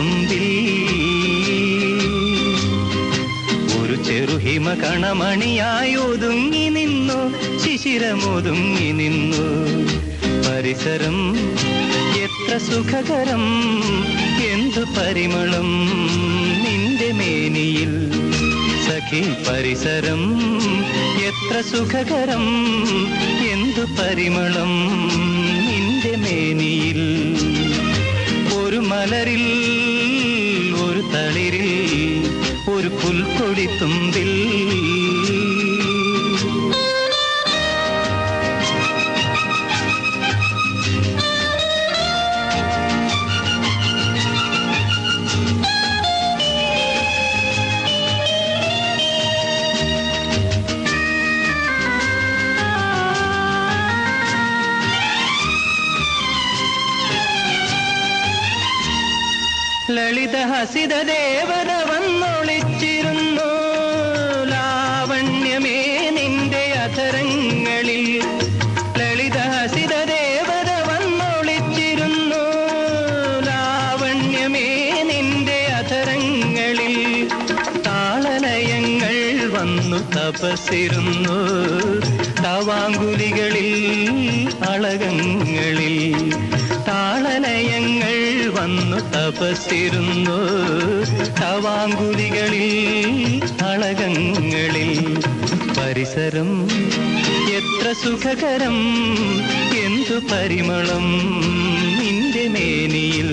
പുൽക്കൊടിത്തുമ്പിൽ ഒരു ചെറുഹിമ കണമണിയായി ഒതുങ്ങി നിന്നു ശിശിരമൊതുങ്ങി നിന്നു. പരിസരം എത്ര സുഖകരം എന്തു പരിമളം നിന്റെ മേനിയിൽ. സഖി പരിസരം എത്ര സുഖകരം എന്തു പരിമളം നിന്റെ മേനിയിൽ. ഒരു മലരിൽ ഒരു പുൽക്കൊടിത്തുമ്പിൽ അധരങ്ങളിൽ ലളിതാസിത ദേവത വന്നൊളിച്ചിരുന്നു. ലാവണ്യമേ നിന്റെ അധരങ്ങളിൽ താളലയങ്ങൾ വന്നു തപസിരുന്നു തവാങ്കുലികളിൽ അളകങ്ങളിൽ താളനയങ്ങൾ വന്നു തപസിരുന്നു തവാങ്കുലികളിൽ അളകങ്ങളിൽ പരിസരം സുഖകരം. എന്തു പരിമളം നിന്റെ മേനിയിൽ?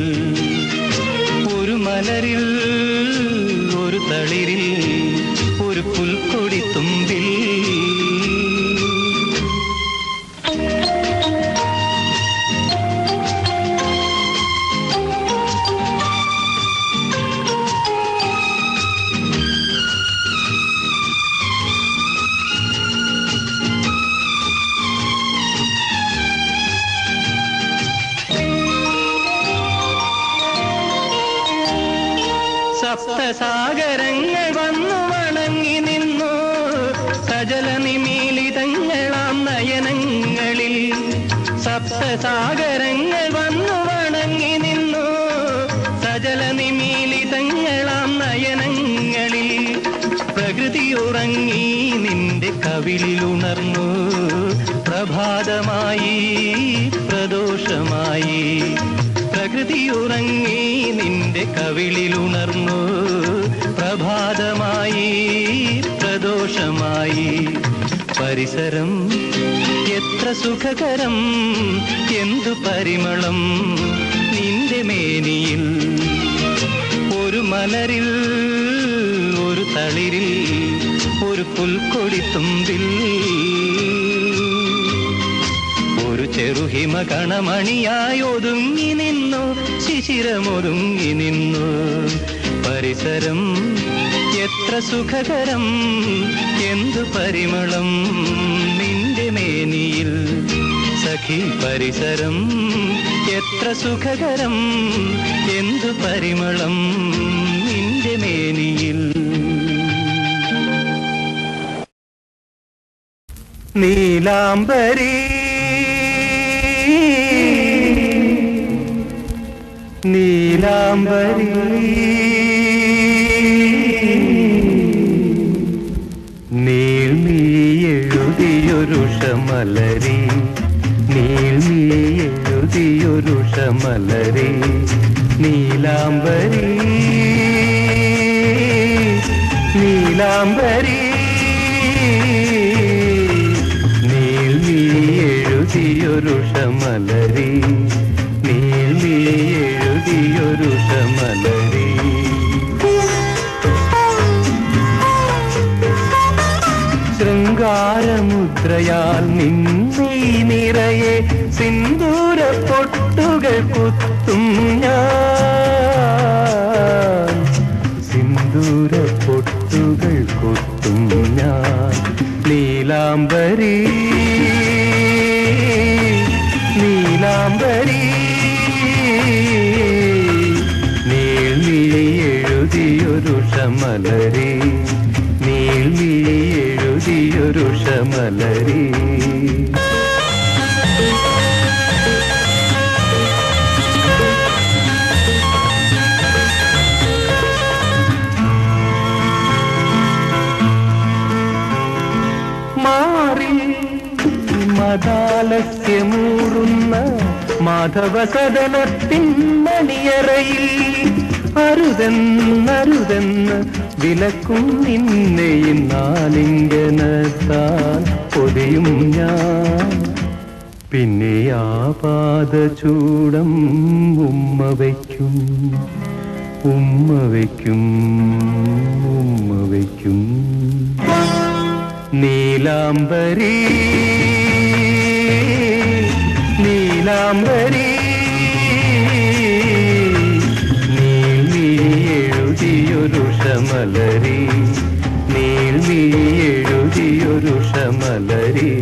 ഒരു മലരിൽ ഒരു തളിരിൽ ഒരു പുൽക്കൊടി തുമ്പിൽ. സപ്തസാഗരങ്ങൾ വന്നു വണങ്ങി നിന്നു. സജല നിമീലിതങ്ങളാം നയനങ്ങളിൽ സപ്തസാഗരങ്ങൾ കവിളിലുണർന്നു. പ്രഭാതമായി പ്രദോഷമായി. പരിസരം എത്ര സുഖകരം എന്തു പരിമളം. നിന്റെ മേനിയിൽ ഒരു മലരിൽ ഒരു തളിരിൽ ഒരു പുൽക്കൊടി തുമ്പിൽ ചെറുഹിമ കണമണിയായി ഒതുങ്ങി നിന്നു ശിശിരമൊതുങ്ങി നിന്നു. പരിസരം എത്ര സുഖകരം എന്തു പരിമളം നിന്റെ മേനിയിൽ. സഖി പരിസരം എത്ര സുഖകരം എന്തു പരിമളം നിന്റെ മേനിയിൽ. നീലാംബരി നീലാംബരി. നീൾമീ എഴുതിയൊരു ഷമലരി നീൾമീ എഴുതിയൊരു ഷമലരി നീലാംബരി. നീലാംബരി. എഴുതിയൊരു ഷമലരി നീൾമീ എഴുതിയൊരു ഷമലരി ശൃംഗാരമുദ്രയാൽ നിന്നി നിറയെ സിന്ദൂര പൊട്ടുകൾ കുത്തും ഞാൻ. സിന്ദൂര പൊട്ടുകൾ കുത്തും ഞാൻ. നീലാംബരി സഖ്യമൂറുന്ന മാധവ സദനത്തിൻ മണിയറയിൽ അരുതെന്നരുതെന്ന് വിലക്കും നിന്നെ നാലിംഗനത്താൽ പൊതിയും ഞാൻ. പിന്നെ ആ പാദചൂടം ഉമ്മ വയ്ക്കും ഉമ്മ വയ്ക്കും ഉമ്മ വയ്ക്കും. നീലാംബരി നീലാംബരി നീൽമീ എഴുതിയൊരു ഷമലരി നീൽമീ എഴുതിയൊരു ഷമലരി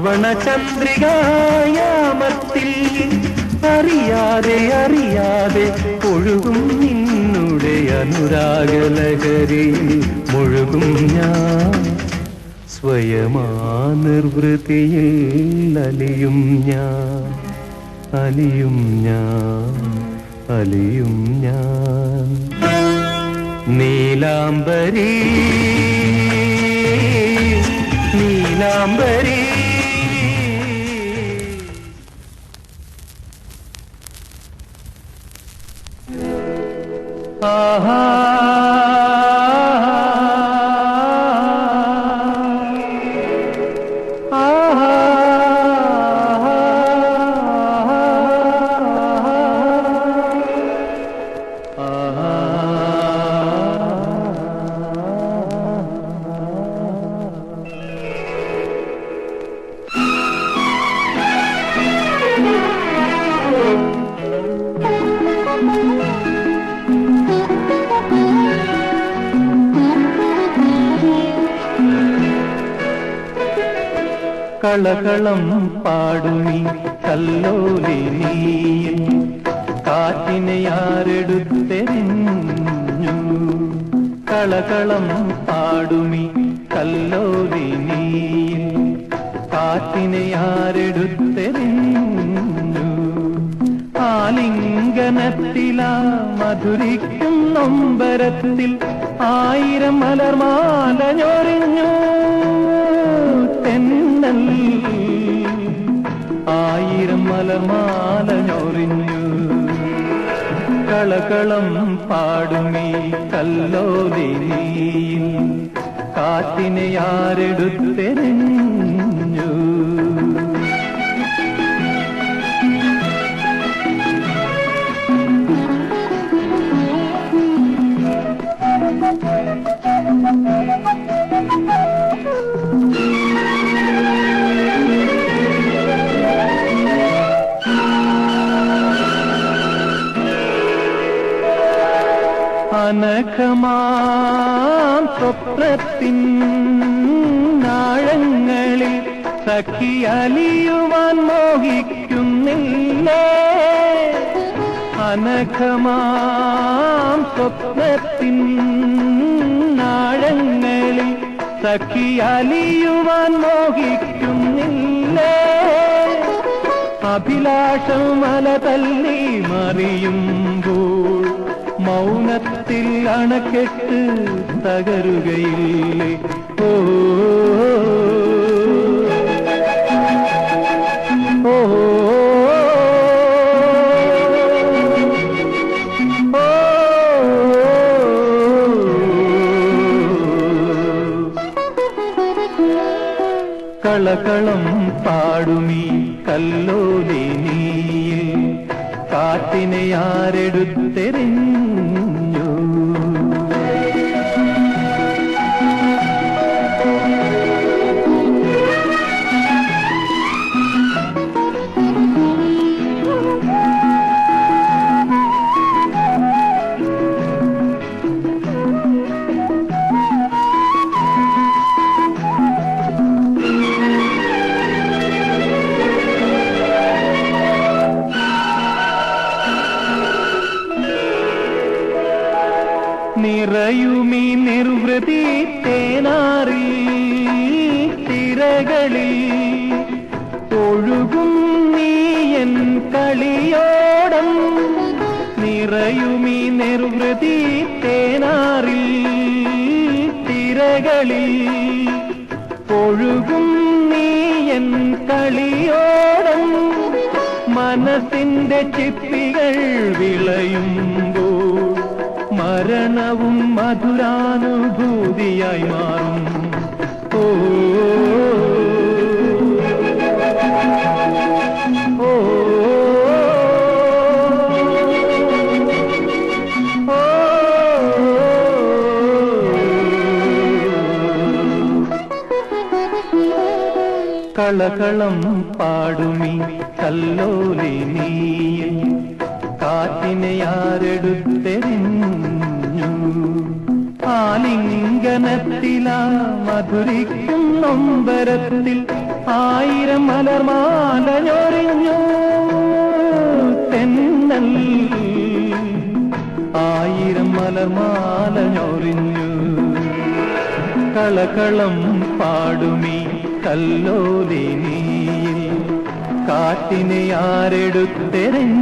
പാർവണ ചന്ദ്രികായാമത്തിൽ അറിയാതെ അറിയാതെ ഒഴുകും നിന്നുടെ അനുരാഗലകരി മുഴുകും ഞാൻ. സ്വയമാ നിർവൃത്തിയിൽ അലിയും ഞാൻ. അലിയും ഞാൻ. അലിയും ഞാൻ. നീലാംബരി നീലാംബരി. आहा കളകളം പാടുമി കല്ലോലി കാറ്റിനെ ആരെടുത്തെറിഞ്ഞു. കളകളം പാടുമി കല്ലോലി കാറ്റിനെ ആരെടുത്തെറിഞ്ഞു. ആലിംഗനത്തിലാ മധുരിക്കും നൊമ്പരത്തിൽ ആയിരം മലർമാല ഞൊറിഞ്ഞു ആയിരം മലമാല ഞൊറിഞ്ഞു കളകളം പാടുമീ കല്ലോലിനിയിൽ കാറ്റിനെ ആരെടുത്തെറിഞ്ഞു അനഘമാം സ്വപ്നത്തിൻ നാഴങ്ങളിൽ സഖി അലിയുവാൻ മോഹിക്കുന്നില്ലേ? അനഘമാം സ്വപ്നത്തിൻ നാഴങ്ങളിൽ സഖി അലിയുവാൻ മോഹിക്കുന്നില്ലേ? അഭിലാഷം മല തല്ലി മറിയുമ്പോൾ മൗനത്തിൽ അണക്കെട്ട് തകരുകയില്ലേ ഓ ഓ കളകളം ആരെടുത്തെറിഞ്ഞു നിറയുമീ നിർവൃതി തേനാറി തിരകളിൽ ഒഴുകും എൻ കളിയോടം. നിറയുമീ നിർവൃതി തേനാറി തിരകളിൽ ഒഴുകും എൻ കളിയോടം. മനസ്സിന്റെ ചിപ്പികൾ വിളയുമ്പോൾ മരണവും മധുരാനുഭൂതിയായി മാറും. കളകളം പാടുമി കല്ലോലി നീയിൽ കാറ്റിനെ ആരെടുത്തെറിഞ്ഞു ആലിംഗനത്തിലാ മധുരിക്കും നൊമ്പരത്തിൽ ആയിരം മലർമാല ഞൊറിഞ്ഞു തെന്നൽ. ആയിരം മലർമാല ഞൊറിഞ്ഞു കളകളം പാടുമീ കല്ലോലിനിയിൽ. കാറ്റിനെ ആരെടുത്തെറിഞ്ഞു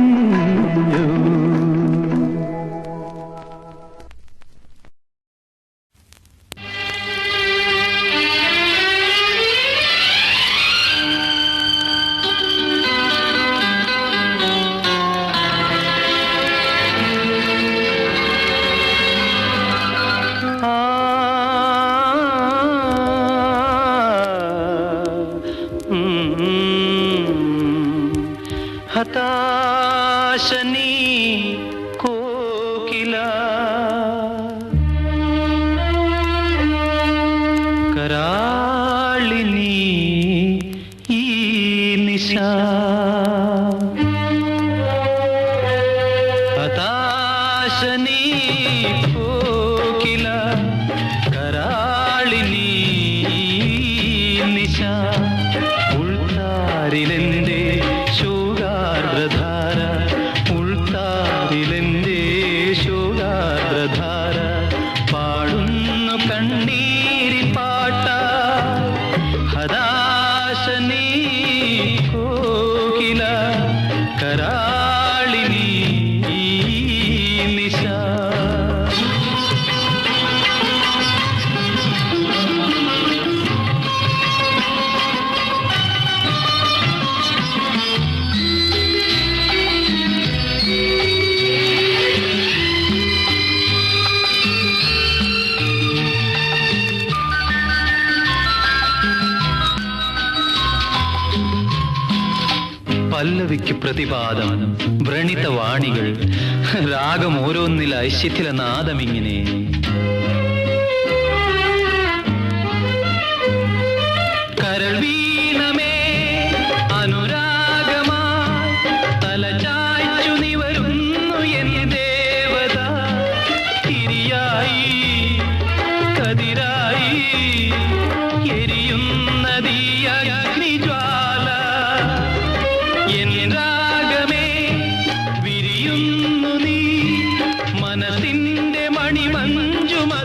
ഓരോന്നിൽ ഐശ്യത്തില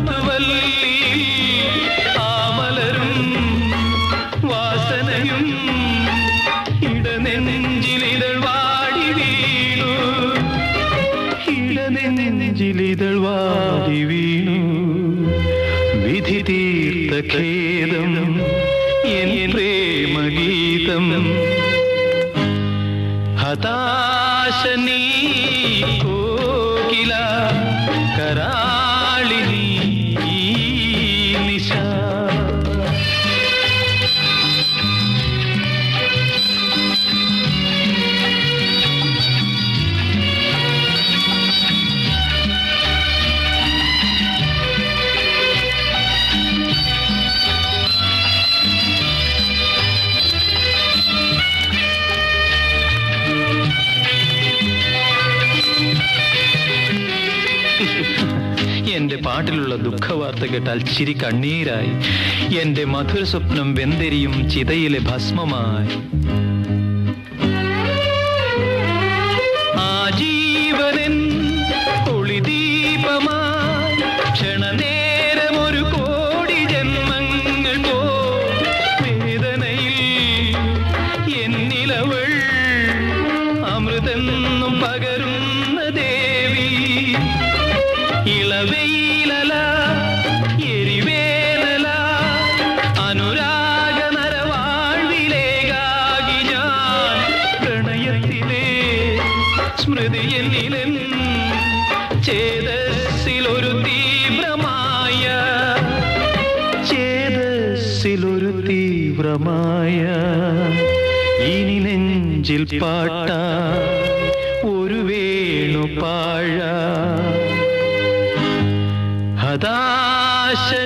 மவல் ദുഃഖവാർത്ത കേട്ടാൽ ചിരി കണ്ണീരായി. എന്റെ മധുര സ്വപ്നം വെന്തെരിയും ചിതയിലെ ഭസ്മമായി. സ്മൃതി എന്നിലും ചേതസ്സിലൊരു തീവ്രമായ ചേതസിലൊരു തീവ്രമായ ഇനി നെഞ്ചിൽ പാട്ട ഒരു വേണു പാഴ. ഹതാശനീ